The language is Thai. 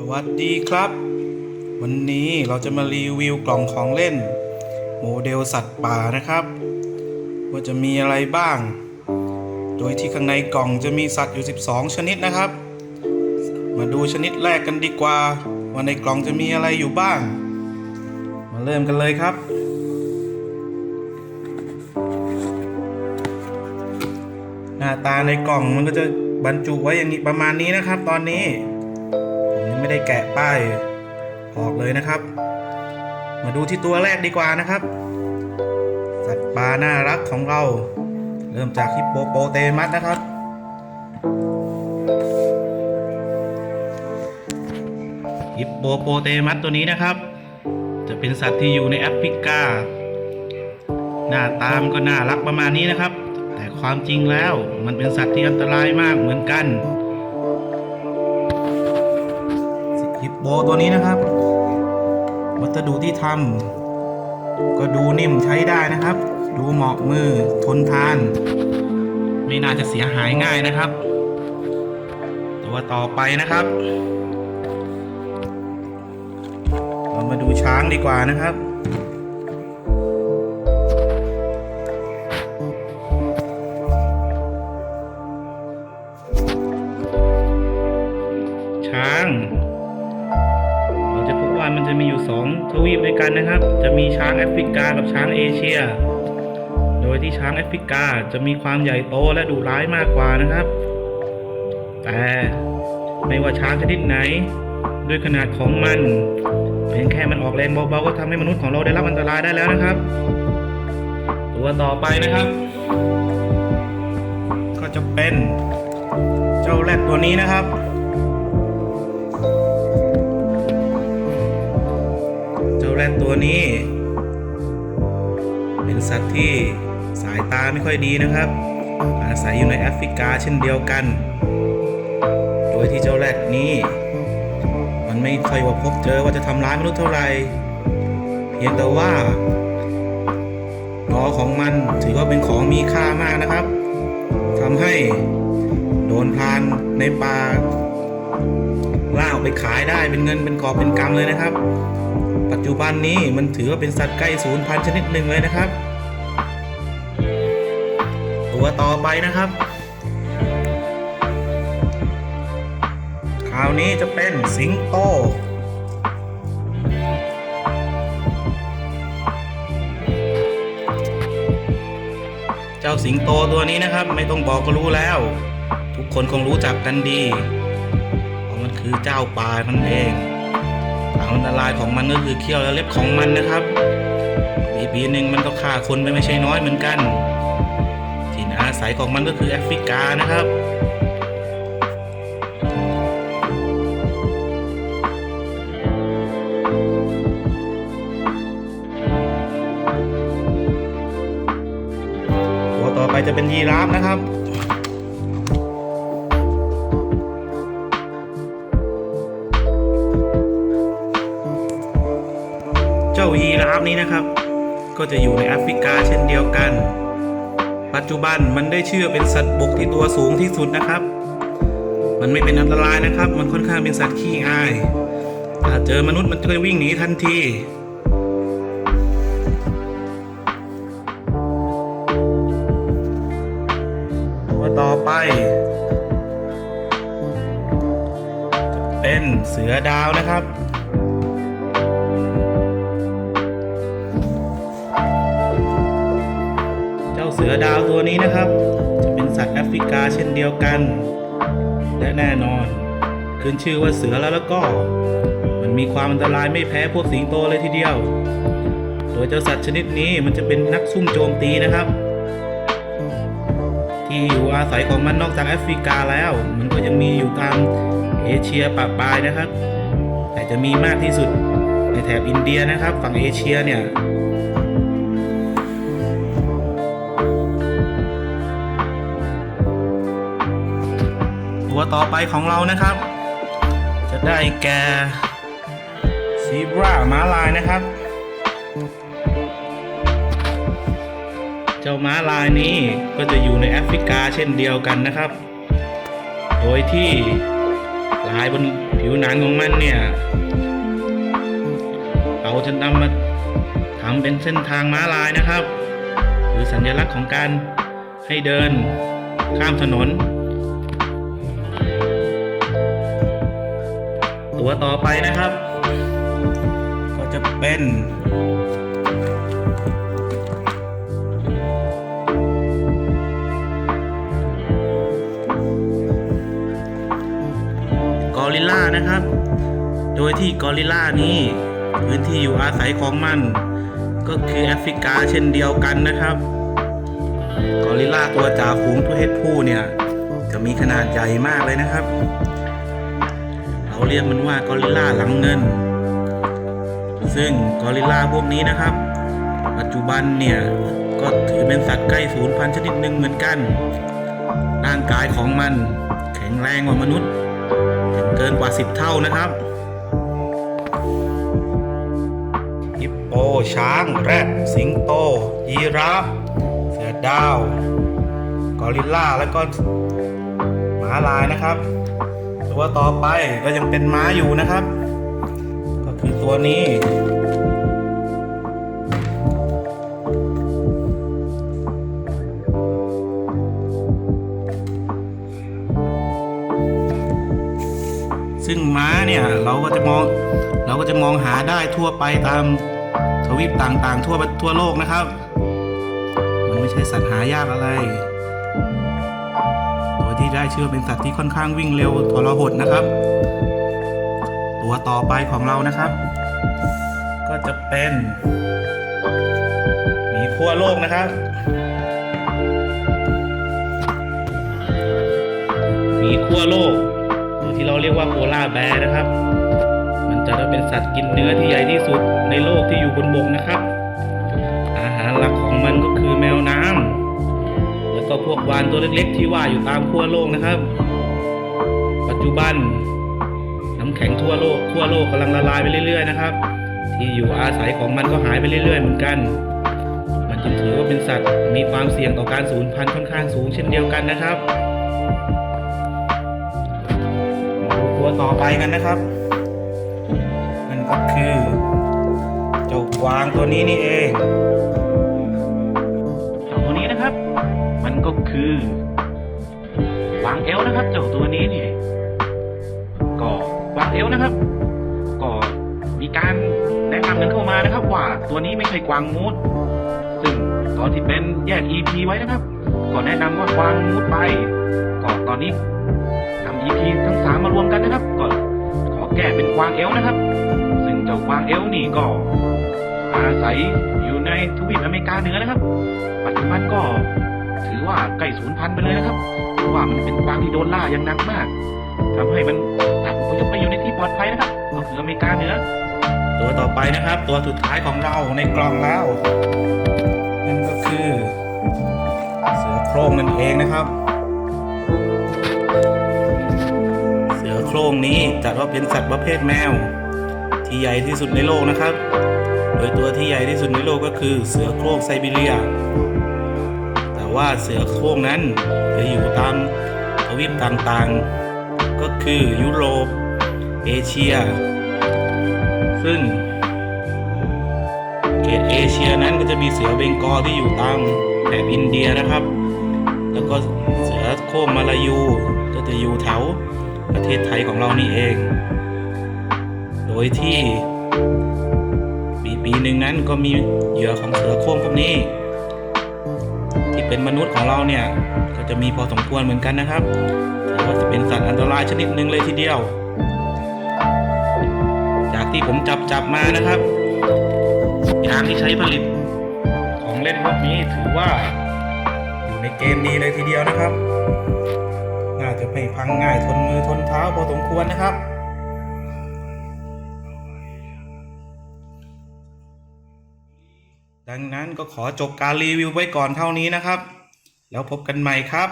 สวัสดีครับ วันนี้เราจะมารีวิวกล่องของเล่น โมเดลสัตว์ป่านะครับ ว่าจะมีอะไรบ้าง โดยที่ข้างในกล่องจะมีสัตว์อยู่ 12 ชนิดนะครับ มาดูชนิดแรกกันดีกว่า ว่าในกล่องจะมีอะไรอยู่บ้าง มาเริ่มกันเลยครับ หน้าตาในกล่องมันก็จะบรรจุไว้อย่างนี้ประมาณนี้นะครับ ตอนนี้ ไม่ได้แกะป้ายออกเลยนะครับ มาดูที่ตัวแรกดีกว่านะครับ สัตว์ป่าน่ารักของเรา เริ่มจากฮิปโปโปเตมัสนะครับ ฮิปโปโปเตมัสตัวนี้นะครับ จะเป็นสัตว์ที่อยู่ในแอฟริกา หน้าตามก็น่ารักประมาณนี้นะครับ แต่ความจริงแล้วมันเป็นสัตว์ที่อันตรายมากเหมือนกัน ฮิปโปตัวนี้นะครับ วัสดุที่ทำก็ดูนิ่มใช้ได้นะครับ ดูเหมาะมือทนทาน ไม่น่าจะเสียหายง่ายนะครับ ตัวต่อไปนะครับ เรามาดูช้างดีกว่านะครับ มันจะมีอยู่สองทวีปด้วยกันนะครับ จะมีช้างแอฟริกากับช้างเอเชีย โดยที่ช้างแอฟริกาจะมีความใหญ่โตและดุร้ายมากกว่านะครับ แต่ไม่ว่าช้างชนิดไหน ด้วยขนาดของมันเพียงแค่มันออกแรงเบาๆก็ทำให้มนุษย์ของเราได้รับอันตรายได้แล้วนะครับ ตัวต่อไปนะครับ ก็จะเป็นเจ้าแรดตัวนี้นะครับ แรดตัวนี้ เป็นสัตว์ที่สายตาไม่ค่อยดีนะครับ อาศัยอยู่ในแอฟริกาเช่นเดียวกัน โดยที่เจ้าแรดนี้ มันไม่ค่อยว่าพบเจอว่าจะทำร้ายมนุษย์เท่าไหร่เพียงแต่ว่าหนอของมันถือว่าเป็นของมีค่ามากนะครับทำให้โดนพรานในป่าล่าออกไปขายได้เป็นเงินเป็นกอบเป็นกำเลยนะครับ ปัจจุบันนี้มันถือว่าเป็นสัตว์ใกล้สูญพันธุ์ชนิดหนึ่งเลยนะครับ ตัวต่อไปนะครับ คราวนี้จะเป็นสิงโตเจ้าสิงโตตัวนี้นะครับ ไม่ต้องบอกก็รู้แล้ว ทุกคนคงรู้จักกันดีเพราะมันคือเจ้าป่ามันเอง อันตรายของมันก็คือเขี้ยวและเล็บของมันนะครับปีปีหนึ่งมันก็ฆ่าคนไปไม่ใช่น้อยเหมือนกันที่อาศัยของมันก็คือแอฟริกานะครับตัวต่อไปจะเป็นยีราฟนะครับ นี้นะครับ ก็จะอยู่ในแอฟริกาเช่นเดียวกัน ปัจจุบันมันได้ชื่อเป็นสัตว์บกที่ตัวสูงที่สุดนะครับ มันไม่เป็นอันตรายนะครับ มันค่อนข้างเป็นสัตว์ขี้อาย ถ้าเจอมนุษย์มันจะวิ่งหนีทันทีตัวต่อไป เป็นเสือดาวนะครับ อดาวตัวนี้นะครับ จะเป็นสัตว์แอฟริกาเช่นเดียวกัน และแน่นอนขึ้นชื่อว่าเสือแล้วแล้วก็ มันมีความอันตรายไม่แพ้พวกสิงโตเลยทีเดียว โดยเจ้าสัตว์ชนิดนี้มันจะเป็นนักซุ่มโจมตีนะครับ ที่อยู่อาศัยของมันนอกจากแอฟริกาแล้ว มันก็ยังมีอยู่ตามเอเชียปะปลายนะครับ แต่จะมีมากที่สุดในแถบอินเดียนะครับ ฝั่งเอเชียเนี่ย ตัวต่อไปของเรานะครับ จะได้แก่ซีบราม้าลายนะครับ เจ้าม้าลายนี้ก็จะอยู่ในแอฟริกาเช่นเดียวกันนะครับ โดยที่ลายบนผิวหนังของมันเนี่ยเราจะนำมาทำเป็นเส้นทางม้าลายนะครับ หรือสัญลักษณ์ของการให้เดินข้ามถนน ตัวต่อไปนะครับ ก็จะเป็นกอริลลานะครับ โดยที่กอริลลานี้พื้นที่อยู่อาศัยของมัน ก็คือแอฟริกาเช่นเดียวกันนะครับ กอริลลาตัวจ่าฝูงตัวเพศผู้เนี่ย จะมีขนาดใหญ่มากเลยนะครับ เราเรียกมันว่ากอริลลาหลังเงิน ซึ่งกอริลลาพวกนี้นะครับ ปัจจุบันเนี่ยก็ถือเป็นสัตว์ใกล้สูญพันธุ์ชนิดหนึ่งเหมือนกัน ร่างกายของมันแข็งแรงกว่ามนุษย์ถึงเกินกว่า 10 เท่านะครับฮิปโป ช้าง แรด สิงโต ยีราฟ เสือดาว กอริลลา และก็หมาลายนะครับ ตัวต่อไปก็ยังเป็นม้าอยู่นะครับ ก็คือตัวนี้ ซึ่งม้าเนี่ยเราก็จะมองเราก็จะมองหาได้ทั่วไปตามทวีปต่างๆ ทั่วทั่วโลกนะครับ มันไม่ใช่สัตว์หายากอะไร ที่ได้ชื่อเป็นสัตว์ที่ค่อนข้างวิ่งเร็วทรหดนะครับ ตัวต่อไปของเรานะครับ ก็จะเป็นหมีขั้วโลกนะครับหมีขั้วโลกหรือที่เราเรียกว่าโพล่าแบร์นะครับ มันจะเป็นสัตว์กินเนื้อที่ใหญ่ที่สุดในโลกที่อยู่บนบกนะครับ อาหารหลัก กวานตัวเล็กๆ ที่ว่าอยู่ตามขั้วโลกนะครับ ปัจจุบัน น้ำแข็งทั่วโลกทั่วโลกกำลังละลายไปเรื่อย ๆ นะครับ ที่อยู่อาศัยของมันก็หายไปเรื่อย ๆ เหมือนกัน มันจึงถือว่าเป็นสัตว์มีความเสี่ยงต่อการสูญพันธุ์ค่อนข้างสูงเช่นเดียวกันนะครับตัวต่อไปกันนะครับนั่นก็คือ เจ้ากวางตัวนี้นี่เอง ก็คือกวางเอลนะครับเจ้าตัวนี้นี่ก็กวางเอลนะครับ ก็มีการแนะนำกันเข้ามานะครับ ว่าตัวนี้ไม่ใช่กวางมูดซึ่งตอนที่เป็นแยก EP ไว้นะครับ ก็แนะนำว่ากวางมูดไป ก็ตอนนี้นำ EP ทั้งสามมารวมกันนะครับ ก็ขอแก้เป็นกวางเอลนะครับ ซึ่งเจ้ากวางเอลนี่ก็อาศัยอยู่ในทวีปอเมริกาเหนือนะครับ ปัจจุบันก็ ถือว่าใกล้สูญพันธุ์ไปเลยนะครับ เพราะว่ามันเป็นกวางที่โดนล่าอย่างหนักมากทำให้มันตัดอพยพไปอยู่ในที่ปลอดภัยนะครับก็คืออเมริกาเหนือตัวต่อไปนะครับ ตัวสุดท้ายของเราในกล่องแล้วนั่นก็คือเสือโคร่งนั่นเองนะครับ เสือโคร่งนี้จัดว่าเป็นสัตว์ประเภทแมว ที่ใหญ่ที่สุดในโลกนะครับ โดยตัวที่ใหญ่ที่สุดในโลกก็คือเสือโคร่งไซบีเรีย ว่าเสือโคร่งนั้นจะอยู่ตามทวีปต่างๆ ก็คือยุโรป เอเชีย ซึ่งเขตเอเชียนั้นก็จะมีเสือเบงกอลที่อยู่ตามแถบอินเดียนะครับ แล้วก็เสือโคร่งมาลายูก็จะอยู่แถวประเทศไทยของเรานี่เอง โดยที่ปีปีหนึ่งนั้นก็มีเหยื่อของเสือโคร่งพวกนี้ ที่เป็นมนุษย์ของเราเนี่ยก็จะมีพอสมควรเหมือนกันนะครับถือว่าจะเป็นสัตว์อันตรายชนิดหนึ่งเลยทีเดียว จากที่ผมจับจับมานะครับยางที่ใช้ผลิตของเล่นพวกนี้ถือว่าอยู่ในเกณฑ์ดีเลยทีเดียวนะครับ น่าจะไม่พังง่ายทนมือทนเท้าพอสมควรนะครับ ดังนั้นก็ขอจบการรีวิวไว้ก่อนเท่านี้นะครับ แล้วพบกันใหม่ครับ